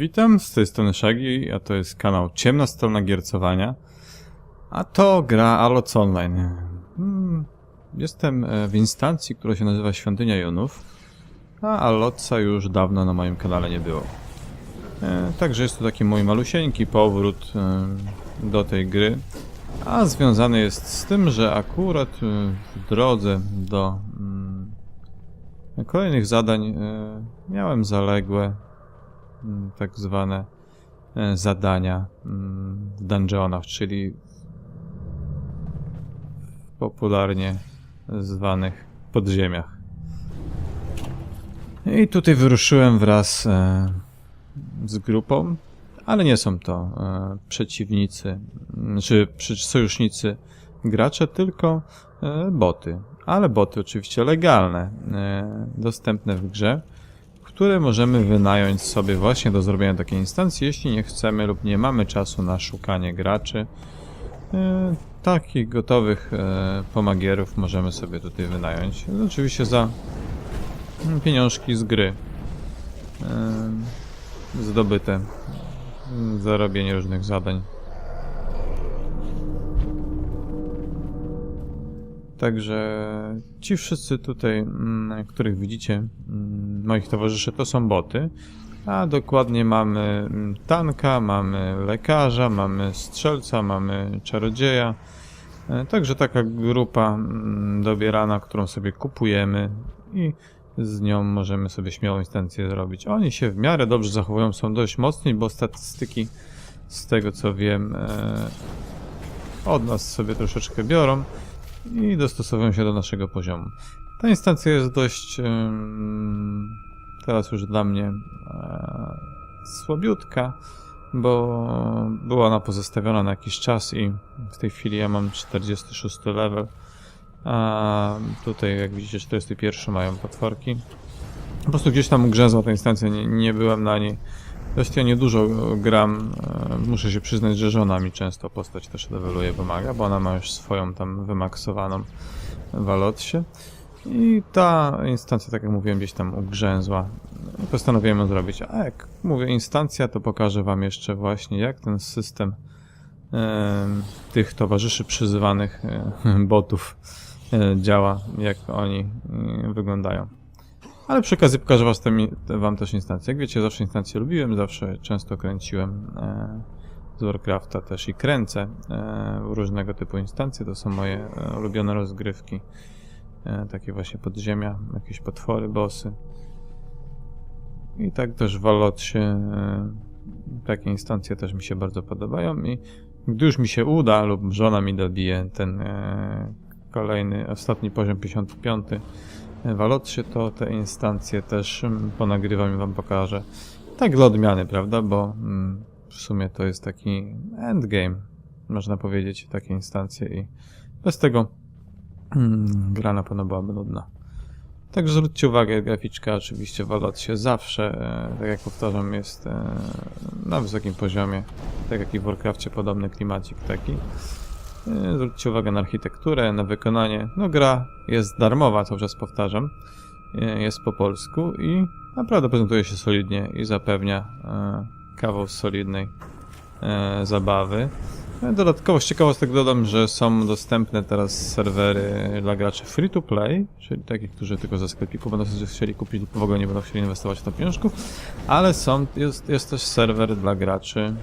Witam, z tej strony Shaggy, a to jest kanał Ciemna Strona Giercowania. A to gra Aloc Online. Mm, Jestem e, w instancji, która się nazywa Świątynia Jonów, a Aloca już dawno na moim kanale nie było. E, Także jest to taki mój malusieńki powrót e, do tej gry, a związany jest z tym, że akurat w drodze do mm, kolejnych zadań miałem zaległe tak zwane e, zadania mm, w dungeonach, czyli popularnie zwanych podziemiach. I tutaj wyruszyłem wraz e, z grupą, ale nie są to e, przeciwnicy, m, czy sojusznicy gracze, tylko boty. Ale boty oczywiście legalne, dostępne w grze które możemy wynająć sobie właśnie do zrobienia takiej instancji, jeśli nie chcemy lub nie mamy czasu na szukanie graczy. E, takich gotowych e, pomagierów możemy sobie tutaj wynająć. Oczywiście za pieniążki z gry. E, zdobyte. Za robienie różnych zadań. Także ci wszyscy tutaj, których widzicie, moich towarzyszy, to są boty. A dokładnie mamy mm, tanka, mamy lekarza, mamy strzelca, mamy czarodzieja. E, Także taka grupa mm, dobierana, którą sobie kupujemy i z nią możemy sobie śmiałą instancję zrobić. Oni się w miarę dobrze zachowują, są dość mocni, bo statystyki z tego co wiem e, od nas sobie troszeczkę biorą i dostosowują się do naszego poziomu. Ta instancja jest dość teraz już dla mnie e, słabiutka, bo była ona pozostawiona na jakiś czas i w tej chwili ja mam 46 level, a tutaj jak widzicie 41 mają potworki. Po prostu gdzieś tam grzęzła ta instancja, nie, nie byłem na niej. Dość ja niedużo gram, e, muszę się przyznać, że żona mi często postać też leveluje, pomaga, bo ona ma już swoją tam wymaksowaną w Alotsie. I ta instancja, tak jak mówiłem, gdzieś tam ugrzęzła. Postanowiłem ją zrobić. A jak mówię instancja, to pokażę wam jeszcze właśnie, jak ten system em, tych towarzyszy przyzywanych e, botów e, działa, jak oni e, wyglądają. Ale przy okazji pokażę was te, wam też instancje. Jak wiecie, zawsze instancje lubiłem, zawsze często kręciłem e, z Warcrafta też i kręcę e, różnego typu instancje. To są moje e, ulubione rozgrywki. E, takie właśnie podziemia, jakieś potwory, bossy. I tak też w Alotsie e, takie instancje też mi się bardzo podobają i gdy już mi się uda lub żona mi dobije ten e, kolejny, ostatni poziom 55 w Alotsie, to te instancje też ponagrywam i wam pokażę. Tak dla odmiany, prawda? Bo w sumie to jest taki endgame, można powiedzieć, takie instancje i bez tego mm, gra na pewno byłaby nudna. Także zwróćcie uwagę, graficzka oczywiście w Alotsie zawsze, e, tak jak powtarzam, jest e, na wysokim poziomie, tak jak i w Warcrafcie podobny klimacik taki. E, Zwróćcie uwagę na architekturę, na wykonanie. No gra jest darmowa, cały czas powtarzam. Jest po polsku i naprawdę prezentuje się solidnie i zapewnia kawał solidnej zabawy. E, Dodatkowo z ciekawostek dodam, że są dostępne teraz serwery dla graczy free to play, czyli takich, którzy tylko ze sklepiku będą chcieli kupić lub w ogóle nie będą chcieli inwestować w to pieniążków, ale są, jest, jest też serwer dla graczy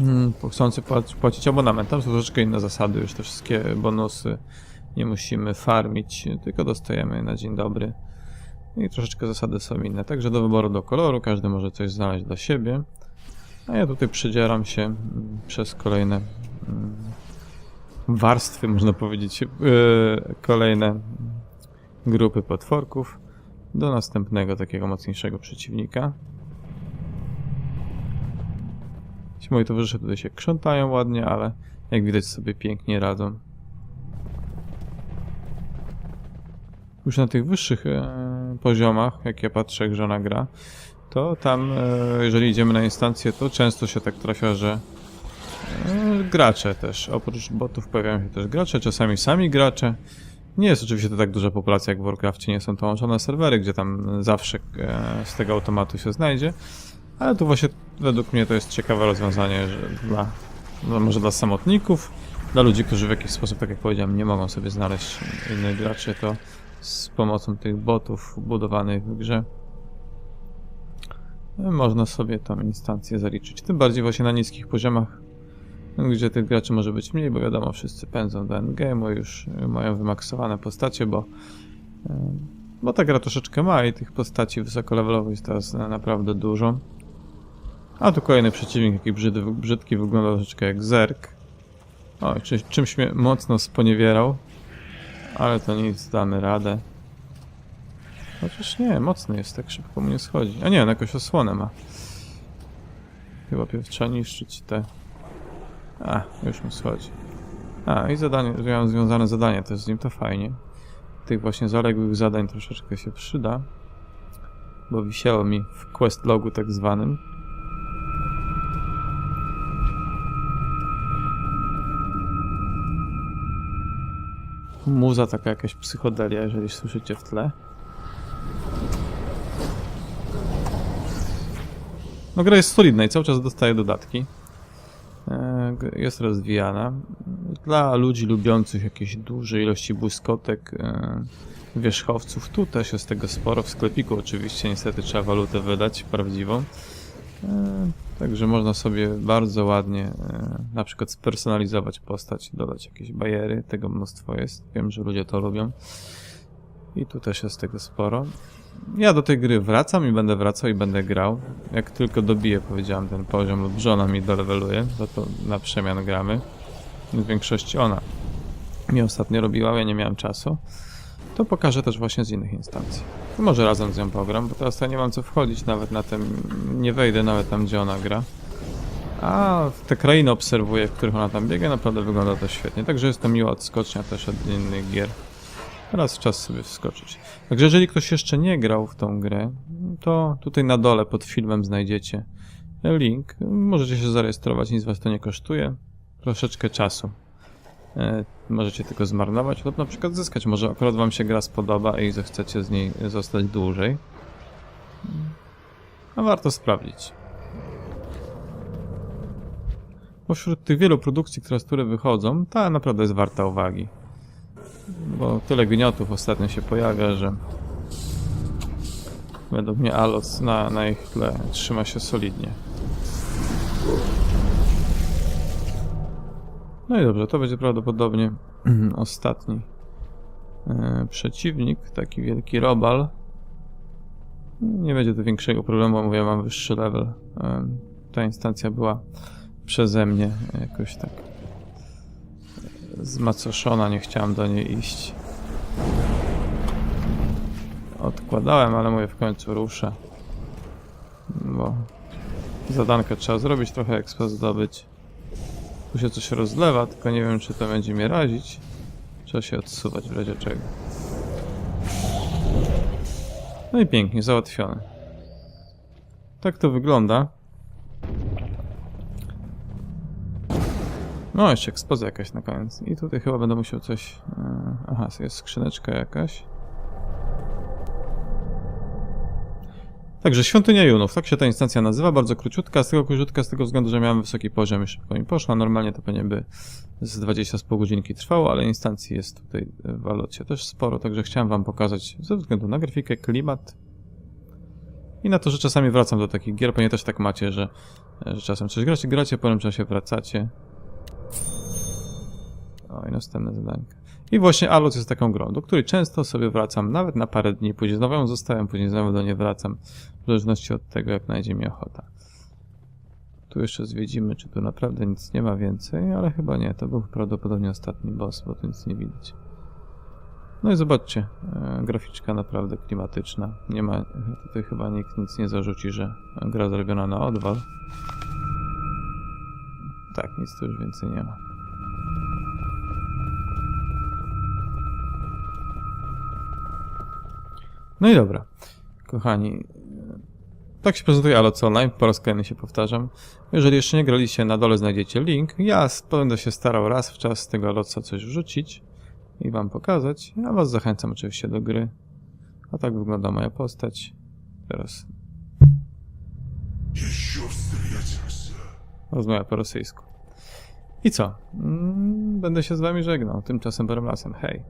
mm, chcący płac- płacić abonament. Tam są troszeczkę inne zasady, już te wszystkie bonusy nie musimy farmić, tylko dostajemy na dzień dobry. I troszeczkę zasady są inne. Także do wyboru do koloru, każdy może coś znaleźć dla siebie. A ja tutaj przedzieram się mm, przez kolejne mm, warstwy, można powiedzieć, yy, kolejne grupy potworków do następnego takiego mocniejszego przeciwnika. Ci moi towarzysze tutaj się krzątają ładnie, ale jak widać sobie pięknie radzą. Już na tych wyższych e, poziomach, jak ja patrzę, jak żona gra, to tam, e, jeżeli idziemy na instancję, to często się tak trafia, że e, gracze też, oprócz botów pojawiają się też gracze, czasami sami gracze, Nie jest oczywiście to tak duża populacja jak w Warcrafcie, nie są to łączone serwery, gdzie tam zawsze e, z tego automatu się znajdzie, ale tu właśnie według mnie to jest ciekawe rozwiązanie, dla, no może dla samotników, dla ludzi, którzy w jakiś sposób, tak jak powiedziałem, nie mogą sobie znaleźć innych graczy, to z pomocą tych botów budowanych w grze można sobie tą instancję zaliczyć. Tym bardziej właśnie na niskich poziomach, gdzie tych graczy może być mniej, bo wiadomo, wszyscy pędzą do endgame'u, już mają wymaksowane postacie, bo bo ta gra troszeczkę ma i tych postaci wysokolevelowych jest teraz naprawdę dużo. A tu kolejny przeciwnik, jaki brzydki, brzydki wygląda troszeczkę jak zerk. Oj, czy, czymś mnie mocno sponiewierał. Ale to nic, damy radę. Chociaż nie, mocny jest, tak szybko mu nie schodzi. A nie, on jakoś osłonę ma. Chyba trzeba niszczyć te... A, już mu schodzi. A, i zadanie, ja mam związane zadanie też z nim, to fajnie. Tych właśnie zaległych zadań troszeczkę się przyda. Bo wisiało mi w quest logu tak zwanym. Muza taka jakaś psychodelia, jeżeli słyszycie w tle. No gra jest solidna i cały czas dostaje dodatki. E, Jest rozwijana. Dla ludzi lubiących jakieś duże ilości błyskotek, e, wierzchowców, tu też jest tego sporo. W sklepiku oczywiście niestety trzeba walutę wydać, prawdziwą. E, Także można sobie bardzo ładnie na przykład spersonalizować postać, dodać jakieś bajery, tego mnóstwo jest. Wiem, że ludzie to lubią. I tu też jest tego sporo. Ja do tej gry wracam i będę wracał i będę grał. Jak tylko dobiję, powiedziałem, ten poziom lub żona mi doleweluje, to to na przemian gramy. W większości ona mi ostatnio robiła, ja nie miałem czasu. To pokażę też właśnie z innych instancji. Może razem z nią pogram, bo teraz ja nie mam co wchodzić nawet na tym, nie wejdę nawet tam, gdzie ona gra. A te krainy obserwuję, w których ona tam biega, naprawdę wygląda to świetnie. Także jest to miła odskocznia też od innych gier. Teraz czas sobie wskoczyć. Także jeżeli ktoś jeszcze nie grał w tą grę, to tutaj na dole pod filmem znajdziecie link. Możecie się zarejestrować, nic was to nie kosztuje. Troszeczkę czasu. E, możecie tylko zmarnować lub na przykład zyskać. Może akurat wam się gra spodoba i zechcecie z niej zostać dłużej. A warto sprawdzić. Pośród tych wielu produkcji, które, które wychodzą, ta naprawdę jest warta uwagi. Bo tyle gniotów ostatnio się pojawia, że według mnie Alos na, na ich tle trzyma się solidnie. No i dobrze, to będzie prawdopodobnie ostatni e, przeciwnik, taki wielki robal. Nie będzie to większego problemu, mówię, mam wyższy level. E, ta instancja była przeze mnie jakoś tak zmacoszona, nie chciałem do niej iść. Odkładałem, ale mówię, w końcu ruszę. Bo zadankę trzeba zrobić, trochę ekspa zdobyć. Tu się coś rozlewa, tylko nie wiem, czy to będzie mnie razić. Trzeba się odsuwać w razie czego. No i pięknie, załatwione. Tak to wygląda. No, jeszcze ekspozycja jakaś na koniec. I tutaj chyba będę musiał coś... e, Aha, jest skrzyneczka jakaś. Także Świątynia Junów, tak się ta instancja nazywa, bardzo króciutka, z tego króciutka z tego względu, że miałem wysoki poziom i szybko mi poszła. Normalnie to pewnie by z 20 z pół godzinki trwało, ale instancji jest tutaj w Alocie też sporo, także chciałem wam pokazać ze względu na grafikę, klimat i na to, że czasami wracam do takich gier, pewnie też tak macie, że, że czasem coś gracie, gracie, po pewnym czasie wracacie. O, i następne zadanka. I właśnie Alot jest taką grą, do której często sobie wracam, nawet na parę dni, później znowu ją zostawiam, później znowu do niej wracam, w zależności od tego, jak najdzie mi ochota. Tu jeszcze zwiedzimy, czy tu naprawdę nic nie ma więcej, ale chyba nie, to był prawdopodobnie ostatni boss, bo tu nic nie widać. No i zobaczcie, e, graficzka naprawdę klimatyczna. Nie ma, tutaj chyba nikt nic nie zarzuci, że gra zrobiona na odwal. Tak, nic tu już więcej nie ma. No i dobra. Kochani, e, tak się prezentuje Alot Online, po raz kolejny się powtarzam. Jeżeli jeszcze nie graliście, na dole znajdziecie link. Ja będę się starał raz w czas tego Alotsa coś wrzucić i wam pokazać. Ja was zachęcam oczywiście do gry. A tak wygląda moja postać. Teraz. Rozmawia po rosyjsku. I co? Mm, będę się z wami żegnał. Tymczasem Bermlasem. Hej.